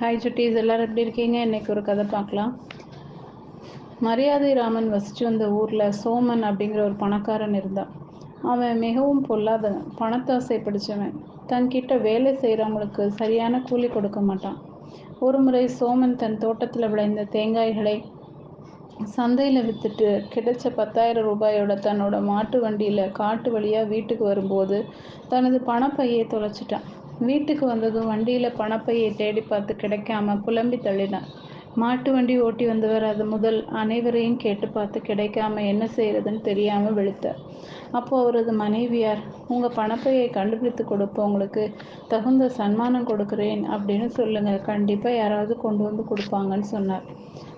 Hi சுட்டீஸ் எல்லோரும் எப்படி இருக்கீங்க? இன்றைக்கி ஒரு கதை பார்க்கலாம். மரியாதை ராமன் வசித்து வந்த ஊரில் சோமன் அப்படிங்கிற ஒரு பணக்காரன் இருந்தான். அவன் மிகவும் பொல்லாதவன். பணத்தாசை பிடிச்சவன் தன்கிட்ட வேலை செய்கிறவங்களுக்கு சரியான கூலி கொடுக்க மாட்டான். ஒரு முறை சோமன் தன் தோட்டத்தில் விளைந்த தேங்காய்களை சந்தையில் விற்றுட்டு கிடைச்ச பத்தாயிரம் ரூபாயோட தன்னோட மாட்டு வண்டியில் காட்டு வழியாக வீட்டுக்கு வரும்போது தனது பணப்பையை தொலைச்சிட்டான். வீட்டுக்கு வந்ததும் வண்டியில் பணப்பையை தேடி பார்த்து கிடைக்காம புலம்பி தள்ளினார் மாட்டு வண்டி ஓட்டி வந்தவர் அது முதல் அனைவரையும் கேட்டு பார்த்து கிடைக்காம என்ன செய்யறதுன்னு தெரியாமல் விழித்தார் அப்போ அவரது மனைவியார் உங்கள் பணப்பையை கண்டுபிடித்து கொடுப்பவங்களுக்கு தகுந்த சன்மானம் கொடுக்குறேன் அப்படின்னு சொல்லுங்கள் கண்டிப்பாக யாராவது கொண்டு வந்து கொடுப்பாங்கன்னு சொன்னார்.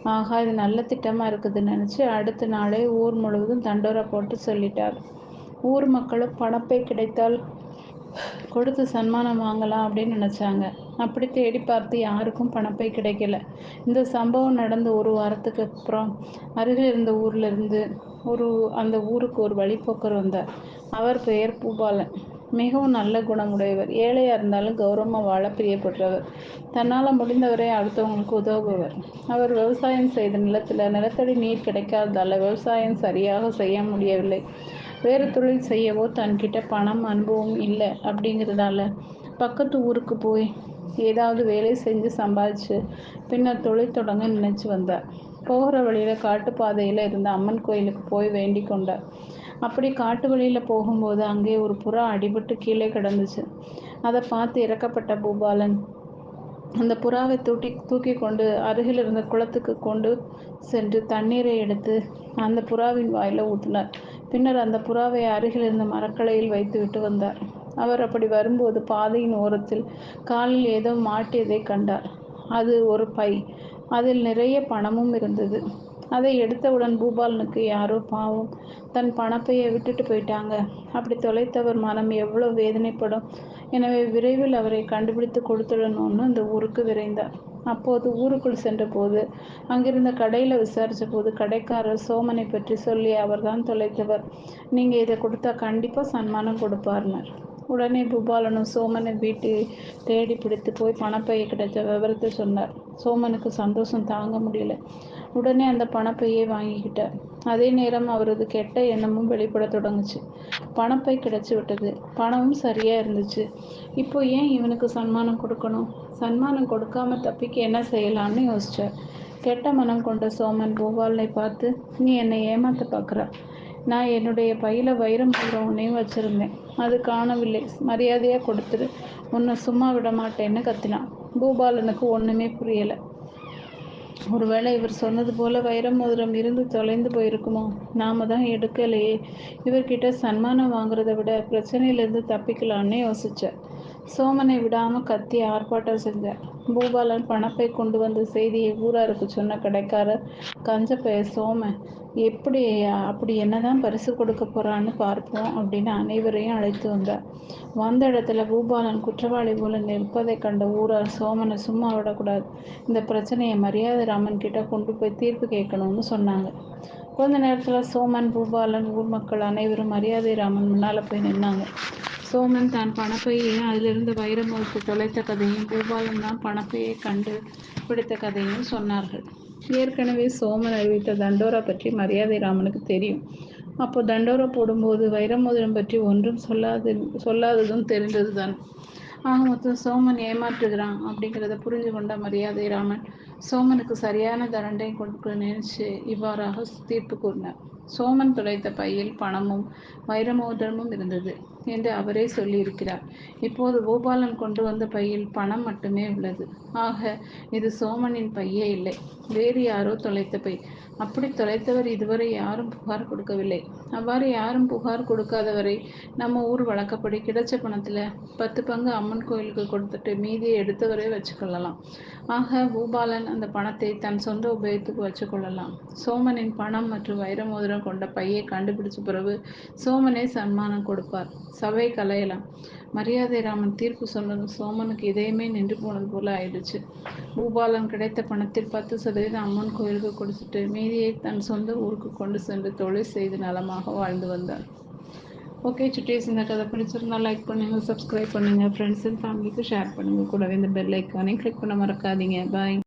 ஆகா இது நல்ல திட்டமாக இருக்குதுன்னு நினச்சி அடுத்த நாளே ஊர் முழுவதும் தண்டோரா போட்டு சொல்லிட்டார். ஊர் மக்களும் பணப்பை கிடைத்தால் கொடுத்து சன்மானம் வாங்கலாம் அப்படின்னு நினச்சாங்க. அப்படி தேடி பார்த்து யாருக்கும் பணப்பை கிடைக்கல. இந்த சம்பவம் நடந்த ஒரு வாரத்துக்கு அப்புறம் அருகில் இருந்த ஊர்ல இருந்து ஒரு அந்த ஊருக்கு ஒரு வழிபோக்கர் வந்தார். அவர் பெயர் பூபாலன். மிகவும் நல்ல குணமுடையவர். ஏழையாக இருந்தாலும் கௌரவமாக வாழ பிரியப்படுறவர் தன்னால் முடிந்தவரை அடுத்தவங்களுக்கு உதவுபவர். அவர் விவசாயம் செய்த நிலத்தில் நிலத்தடி நீர் கிடைக்காததால் விவசாயம் சரியாக செய்ய முடியவில்லை. வேறு தொழில் செய்யவோ தன்கிட்ட பணம் அனுபவம் இல்லை அப்படிங்கிறதால. பக்கத்து ஊருக்கு போய் ஏதாவது வேலை செஞ்சு சம்பாதிச்சு பின்னர் தொழில் தொடங்க நினைச்சு வந்தார். போகிற வழியில் காட்டுப்பாதையில் இருந்த அம்மன் கோயிலுக்கு போய் வேண்டிக் கொண்டார். அப்படி காட்டு வழியில் போகும்போது அங்கே ஒரு புறா அடிபட்டு கீழே கிடந்துச்சு. அதை பார்த்து இறக்கப்பட்ட பூபாலன் அந்த புறாவை தூட்டி தூக்கி கொண்டு அருகில் இருந்த குளத்துக்கு கொண்டு சென்று தண்ணீரை எடுத்து அந்த புறாவின் வாயில் ஊற்றினார் பின்னர் அந்த புறாவை அருகில் இருந்த மரக்கலையில் வைத்து விட்டு வந்தார். அவர் அப்படி வரும்போது பாதையின் ஓரத்தில் காலில் ஏதோ மாட்டியதை கண்டார். அது ஒரு பை. அதில் நிறைய பணமும் இருந்தது. அதை எடுத்தவுடன் பூபாலனுக்கு யாரோ பாவம். தன் பணப்பையை விட்டுட்டு போயிட்டாங்க. அப்படி தொலைத்தவர் மனம் எவ்வளோ வேதனைப்படும். எனவே விரைவில் அவரை கண்டுபிடித்து கொடுத்துடணும்னு அந்த ஊருக்கு விரைந்தார். அப்போது ஊருக்குள் சென்றபோது அங்கிருந்த கடையில் விசாரித்த போது கடைக்காரர் சோமனை பற்றி சொல்லி அவர்தான் தொலைத்தவர். நீங்கள் இதை கொடுத்தா கண்டிப்பாக சன்மானம் கொடுப்பார்னர். உடனே பூபாலனும் சோமனை வீட்டு தேடி பிடித்து போய் பணப்பையை கிடைத்த விவரத்தை சொன்னார். சோமனுக்கு சந்தோஷம் தாங்க முடியல. உடனே அந்த பணப்பையை வாங்கிக்கிட்டார். அதே நேரம் அவரது கெட்ட எண்ணமும் வெளிப்பட தொடங்குச்சு. பணப்பை கிடைச்சி விட்டது. பணமும் சரியா இருந்துச்சு. இப்போ ஏன் இவனுக்கு சன்மானம் கொடுக்கணும்? சன்மானம் கொடுக்காம தப்பிக்க என்ன செய்யலாம்னு யோசிச்சார். கெட்ட மனம் கொண்ட சோமன் பூபாலனை பார்த்து நீ என்னை ஏமாத்த பார்க்குற. நான் என்னுடைய பையில வைரம் ஒன்றையும் வச்சிருந்தேன். அது காணவில்லை. மரியாதையாக கொடுத்துரு. உன்னை சும்மா விட மாட்டேன்னு கத்தினான். பூபாலனுக்கு ஒன்றுமே புரியலை. ஒருவேளை இவர் சொன்னது போல வைர மோதிரம் இருந்து தொலைந்து போயிருக்குமோ? நாம தான் எடுக்கலையே. இவர்கிட்ட சன்மானம் வாங்குறத விட பிரச்சனையிலிருந்து தப்பிக்கலான்னு யோசிச்சார். சோமனை விடாம கத்தி ஆர்ப்பாட்டம் செஞ்சேன் பூபாலன் பணப்பை கொண்டு வந்த செய்தியை ஊராருக்கு சொன்ன கடைக்காரர் கஞ்சப்பைய சோமன் எப்படி அப்படி என்னதான் பரிசு கொடுக்க போறான்னு பார்ப்போம் அப்படின்னு அனைவரையும் அழைத்து வந்தார். வந்த இடத்துல பூபாலன் குற்றவாளி போல நிற்பதை கண்ட ஊரார் சோமனை சும்மா விடக்கூடாது. இந்த பிரச்சனையை மரியாதை ராமன் கிட்ட கொண்டு போய் தீர்ப்பு கேட்கணும்னு சொன்னாங்க. கொஞ்ச நேரத்தில் சோமன் பூபாலன் ஊர் மக்கள் அனைவரும் மரியாதை ராமன் முன்னால் போய் நின்னாங்க. சோமன் தான் பணப்பையையும் அதிலிருந்து வைரமுகத்தை தொலைத்த கதையும் பூபாலன் தான் பணப்பையை கண்டு பிடித்த கதையும் சொன்னார்கள். ஏற்கனவே சோமன் அறிவித்த தண்டோரா பற்றி மரியாதை ராமனுக்கு தெரியும். அப்போ தண்டோரா போடும்போது வைரமோதிரம் பற்றி ஒன்றும் சொல்லாது சொல்லாததும் தெரிந்தது தான் ஆக மொத்தம் சோமன் ஏமாற்றுகிறான் அப்படிங்கிறத புரிஞ்சு கொண்ட மரியாதை ராமன் சோமனுக்கு சரியான தண்டனை கொடுக்க நினைச்சு இவ்வாறாக தீர்ப்பு கூறினார். சோமன் துளைத்த பையில் பணமும் வைரமோதிரமும் இருந்தது என்று அவரே சொல்லியிருக்கிறார். இப்போது பூபாலன் கொண்டு வந்த பையில் பணம் மட்டுமே உள்ளது. ஆக இது சோமனின் பையே இல்லை. வேறு யாரோ தொலைத்த பை. அப்படி தொலைத்தவர் இதுவரை யாரும் புகார் கொடுக்கவில்லை. அவ்வாறு யாரும் புகார் கொடுக்காதவரை நம்ம ஊர் வழக்கப்படி கிடைச்ச பணத்தில் பத்து பங்கு அம்மன் கோயிலுக்கு கொடுத்துட்டு மீதியை எடுத்தவரே வச்சுக்கொள்ளலாம். ஆக பூபாலன் அந்த பணத்தை தன் சொந்த உபயோகத்துக்கு வச்சுக்கொள்ளலாம். சோமனின் பணம் மற்றும் வைரமோதிரம் கொண்ட பையை கண்டுபிடிச்ச பிறகு சோமனே சன்மானம் கொடுப்பார். சபை கலையலாம். மரியாதை ராமன் தீர்ப்பு சொன்னது சோமனுக்கு இதயமே நின்று போனது போல ஆயிடுச்சு. பூபாலன் கிடைத்த பணத்தில் பத்து சதவீதம் அம்மன் கோயிலுக்கு கொடுத்துட்டு மீதியை தன் சொந்த ஊருக்கு கொண்டு சென்று தொழில் செய்து நலமாக வாழ்ந்து வந்தார். ஓகே சுட்டீஸ் இந்த கதை பிடிச்சிருந்தா லைக் பண்ணுங்கள் சப்ஸ்கிரைப் பண்ணுங்கள் ஃப்ரெண்ட்ஸ் அண்ட் ஃபேமிலிக்கு ஷேர் பண்ணுங்கள் கூடவே இந்த பெல் ஐக்கானே கிளிக் பண்ண மறக்காதீங்க. பாய்